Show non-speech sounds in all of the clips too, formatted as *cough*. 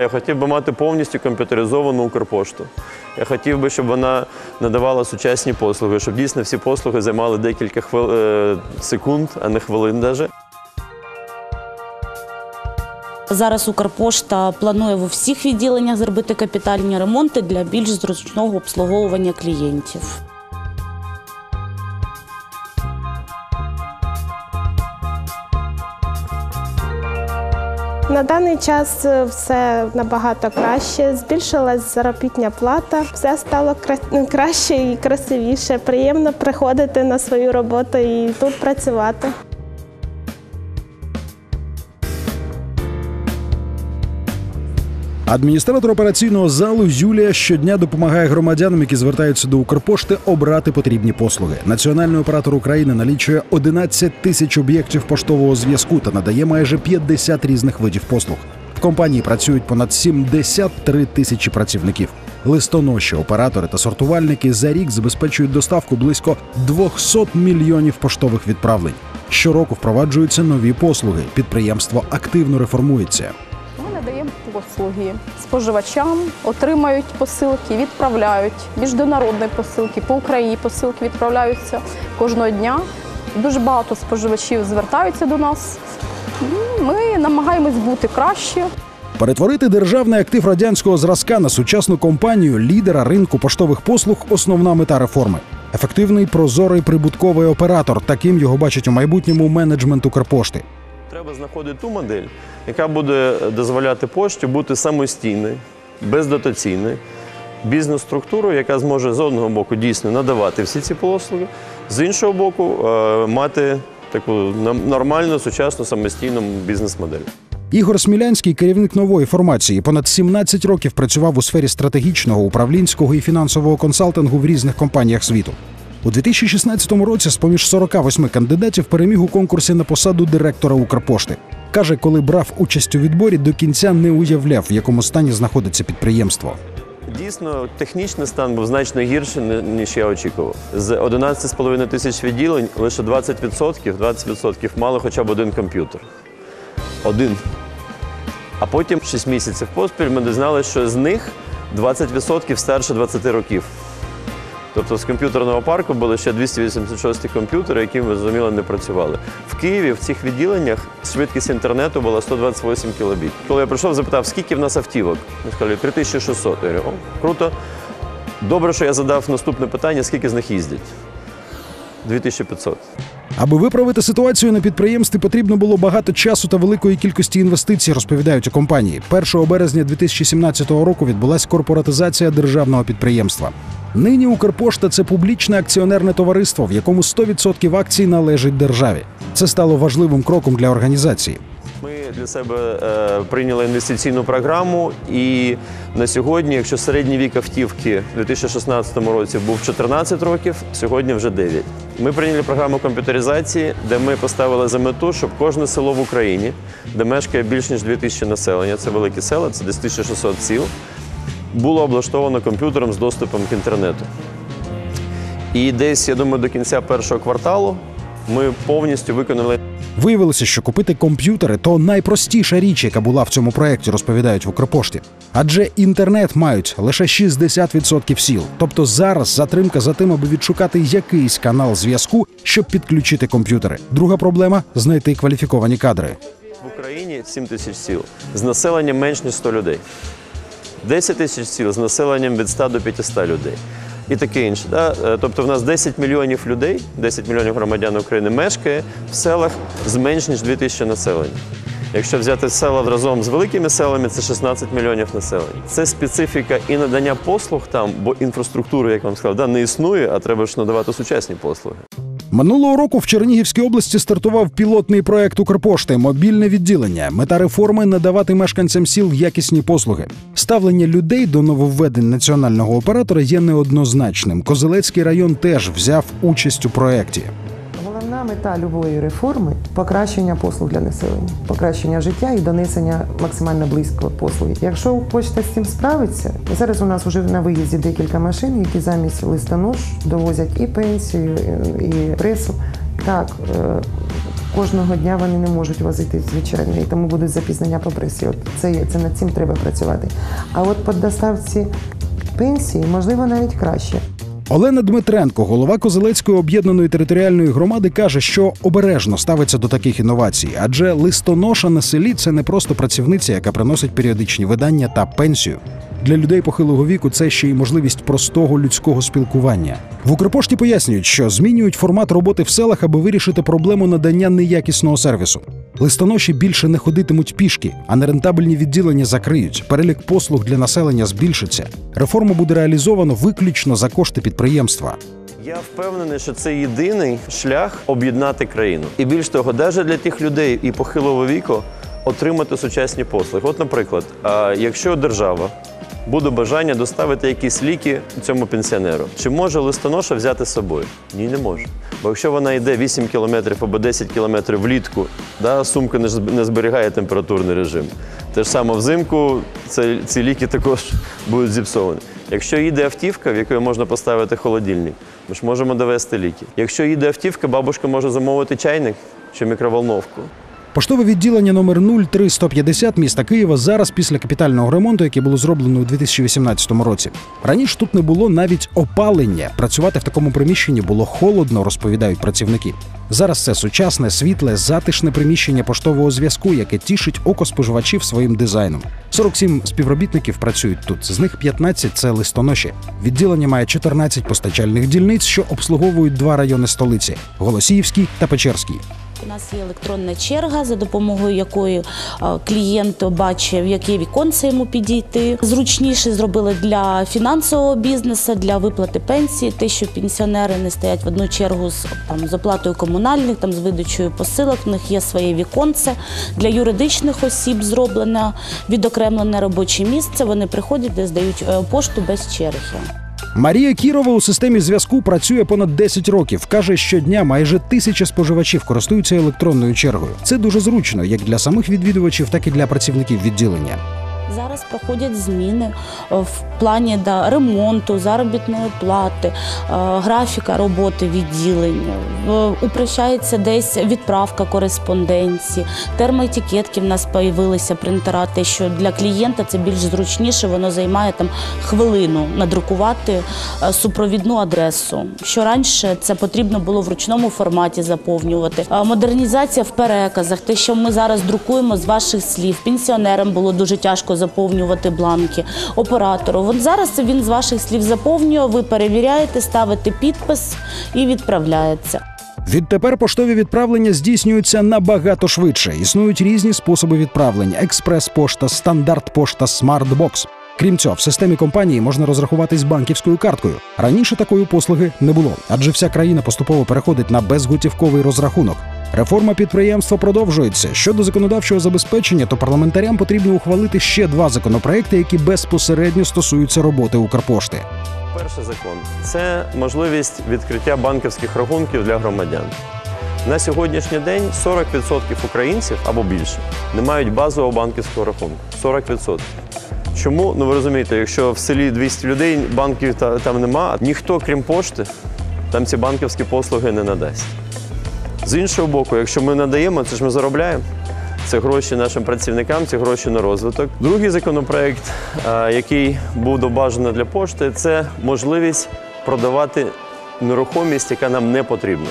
Я хотів би мати повністю комп'ютеризовану Укрпошту. Я хотів би, щоб вона надавала сучасні послуги, щоб дійсно всі послуги займали декілька хвил... е, секунд, а не хвилин навіть. Зараз Укрпошта планує в усіх відділеннях зробити капітальні ремонти для більш зручного обслуговування клієнтів. На даний час е, все набагато краще. Збільшилась заробітня плата, все стало кра- краще і красивіше. Приємно приходити на свою роботу і тут працювати. Адміністратор операційного залу Юлія щодня допомагає громадянам, які звертаються до Укрпошти, обрати потрібні послуги. Національний оператор України налічує 11 тисяч об'єктів поштового зв'язку та надає майже 50 різних видів послуг. В компанії працюють понад 73 тисячі працівників. Листоноші, оператори та сортувальники за рік забезпечують доставку близько 200 мільйонів поштових відправлень. Щороку впроваджуються нові послуги. Підприємство активно реформується. Надаємо послуги споживачам, отримають посилки, відправляють міжнародні посилки по Україні. Посилки відправляються кожного дня. Дуже багато споживачів звертаються до нас. Ну, Ми намагаємось бути краще. Перетворити державний актив радянського зразка на сучасну компанію лідера ринку поштових послуг основна мета реформи. Ефективний, прозорий, прибутковий оператор. Таким його бачить у майбутньому менеджмент Укрпошти. Треба знаходити ту модель, яка буде дозволяти пошті бути самостійною, бездотаційною, бізнес-структурою, яка зможе з одного боку дійсно надавати всі ці послуги, з іншого боку, е, мати таку нормальну, сучасну самостійну бізнес-модель. Ігор Смілянський, керівник нової формації, понад 17 років працював у сфері стратегічного, управлінського і фінансового консалтингу в різних компаніях світу. У 2016 році, з поміж 48 кандидатів, переміг у конкурсі на посаду директора Укрпошти. Каже, коли брав участь у відборі, до кінця не уявляв, в якому стані знаходиться підприємство. Дійсно, технічний стан був значно гірший, ніж я очікував. З 11,5 тисяч відділень лише 20%, 20% мали хоча б один комп'ютер. Один. А потім 6 місяців поспіль ми дізналися, що з них 20% старше 20 років. Тобто з комп'ютерного парку були ще 286 комп'ютери, які, ми зрозуміло, не працювали. В Києві в цих відділеннях швидкість інтернету була 128 кілобіт. Коли я прийшов, запитав, скільки в нас автівок? Вони сказали, 3600. Я говорю, о, круто. Добре, що я задав наступне питання, скільки з них їздять? 2500. Аби виправити ситуацію на підприємстві, потрібно було багато часу та великої кількості інвестицій, розповідають у компанії. 1 березня 2017 року відбулася корпоратизація державного підприємства. Нині Укрпошта це публічне акціонерне товариство, в якому 100% акцій належить державі. Це стало важливим кроком для організації. Для себе е, прийняли інвестиційну програму, і на сьогодні, якщо середній вік автівки у 2016 році був 14 років, сьогодні вже 9. Ми прийняли програму комп'ютеризації, де ми поставили за мету, щоб кожне село в Україні, де мешкає більш ніж 2000 населення, це великі села, це десь 1600 сіл, було облаштовано комп'ютером з доступом к інтернету. І десь, я думаю, до кінця першого кварталу ми повністю виконали Виявилося, що купити комп'ютери то найпростіша річ, яка була в цьому проєкті, розповідають в Укрпошті. Адже інтернет мають лише 60% сіл. Тобто зараз затримка за тим, аби відшукати якийсь канал зв'язку, щоб підключити комп'ютери. Друга проблема знайти кваліфіковані кадри. В Україні 7 тисяч сіл з населенням менш ніж 100 людей. 10 тисяч сіл з населенням від 100 до 500 людей. І таке інше. Да? Е, Тобто в нас 10 мільйонів людей, 10 мільйонів громадян України мешкає в селах з менш ніж 2 тисячі населення. Якщо взяти села разом з великими селами, це 16 мільйонів населення. Це специфіка і надання послуг там, бо інфраструктури, як вам сказав, да, не існує, а треба ж надавати сучасні послуги. Минулого року в Чернігівській області стартував пілотний проект Укрпошти мобільне відділення. Мета реформи надавати мешканцям сіл якісні послуги. Ставлення людей до нововведень національного оператора є неоднозначним. Козелецький район теж взяв участь у проєкті. Мета любої реформи покращення послуг для населення, покращення життя і донесення максимально близько послуги. Якщо почта з цим справиться, зараз у нас вже на виїзді декілька машин, які замість листонож довозять і пенсію, і пресу. Так, е, кожного дня вони не можуть возити звичайно, і тому будуть запізнення по пресі. От це, це над цим треба працювати. А от по доставці пенсії, можливо, навіть краще. Олена Дмитренко, голова Козелецької об'єднаної територіальної громади, каже, що обережно ставиться до таких інновацій, адже листоноша на селі це не просто працівниця, яка приносить періодичні видання та пенсію. Для людей похилого віку це ще й можливість простого людського спілкування. В Укрпошті пояснюють, що змінюють формат роботи в селах, аби вирішити проблему надання неякісного сервісу. Листоноші більше не ходитимуть пішки, а нерентабельні відділення закриють. Перелік послуг для населення збільшиться. Реформа буде реалізовано виключно за кошти підприємства. Я впевнений, що це єдиний шлях об'єднати країну. І більш того, навіть для тих людей і похилого віку отримати сучасні послуги. От, наприклад, якщо держава буде бажання доставити якісь ліки цьому пенсіонеру, чи може листоноша взяти з собою? Ні, не може. Бо якщо вона йде 8 кілометрів або 10 кілометрів влітку, да, сумка не зберігає температурний режим. Те ж саме взимку це, ці ліки також *laughs* будуть зіпсовані. Якщо їде автівка, в якої можна поставити холодильник, ми ж можемо довести ліки. Якщо їде автівка, бабушка може замовити чайник чи мікроволновку. Поштове відділення номер 03150 міста Києва зараз після капітального ремонту, який було зроблено у 2018 році. Раніше тут не було навіть опалення. Працювати в такому приміщенні було холодно, розповідають працівники. Зараз це сучасне, світле, затишне приміщення поштового зв'язку, яке тішить око споживачів своїм дизайном. 47 співробітників працюють тут. З них 15 – це листоноші. Відділення має 14 постачальних дільниць, що обслуговують два райони столиці: Голосіївський та Печерський. У нас є електронна черга, за допомогою якої е, клієнт бачив, в яке віконце йому підійти. Зручніше зробили для фінансового бізнесу, для виплати пенсії, те, що пенсіонери не стоять в одну чергу з там з оплатою комунальних, там з видачею посилок. В них є своє віконце для юридичних осіб. Зроблено відокремлене робоче місце. Вони приходять, де здають е, пошту без черги. Марія Кірова у системі зв'язку працює понад 10 років. каже, щодня майже тисяча споживачів користуються електронною чергою. Це дуже зручно як для самих відвідувачів, так і для працівників відділення. Зараз проходять зміни е, в плані да, ремонту, заробітної плати, е, графіка роботи відділення. Упрощається десь відправка кореспонденції, термоетикетки в нас з'явилися принтера, те, що для клієнта це більш зручніше, воно займає там хвилину надрукувати е, супровідну адресу. Що раніше це потрібно було в ручному форматі заповнювати. Модернізація в переказах, те, що ми зараз друкуємо з ваших слів. Пенсіонерам було дуже тяжко заповнювати бланки. Оператору. От зараз він з ваших слів заповнює, ви перевіряєте, ставите підпис і відправляється. Відтепер поштові відправлення здійснюються набагато швидше. Існують різні способи відправлень: експрес-пошта, стандарт-пошта, смарт-бокс. Крім цього, в системі компанії можна розрахуватись банківською карткою. Раніше такої послуги не було, адже вся країна поступово переходить на безготівковий розрахунок. Реформа підприємства продовжується. Щодо законодавчого забезпечення, то парламентарям потрібно ухвалити ще два законопроекти, які безпосередньо стосуються роботи Укрпошти. Перший закон це можливість відкриття банківських рахунків для громадян. На сьогоднішній день 40% українців або більше не мають базового банківського рахунку. 40%. Чому? Ну ви розумієте, якщо в селі 200 людей, банків та- там нема, ніхто, крім пошти, там ці банківські послуги не надасть. З іншого боку, якщо ми надаємо, це ж ми заробляємо. Це гроші нашим працівникам, це гроші на розвиток. Другий законопроект, який буде бажано для пошти, це можливість продавати нерухомість, яка нам не потрібна.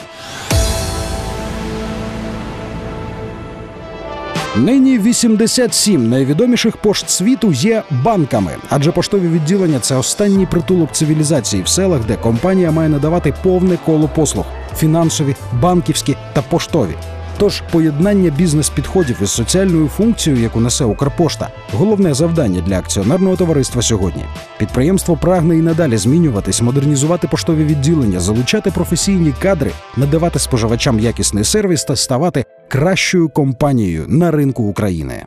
Нині 87 найвідоміших пошт світу є банками, адже поштові відділення це останній притулок цивілізації в селах, де компанія має надавати повне коло послуг фінансові, банківські та поштові. Тож поєднання бізнес-підходів із соціальною функцією, яку несе Укрпошта, головне завдання для акціонерного товариства сьогодні. Підприємство прагне і надалі змінюватись, модернізувати поштові відділення, залучати професійні кадри, надавати споживачам якісний сервіс та ставати кращою компанією на ринку України.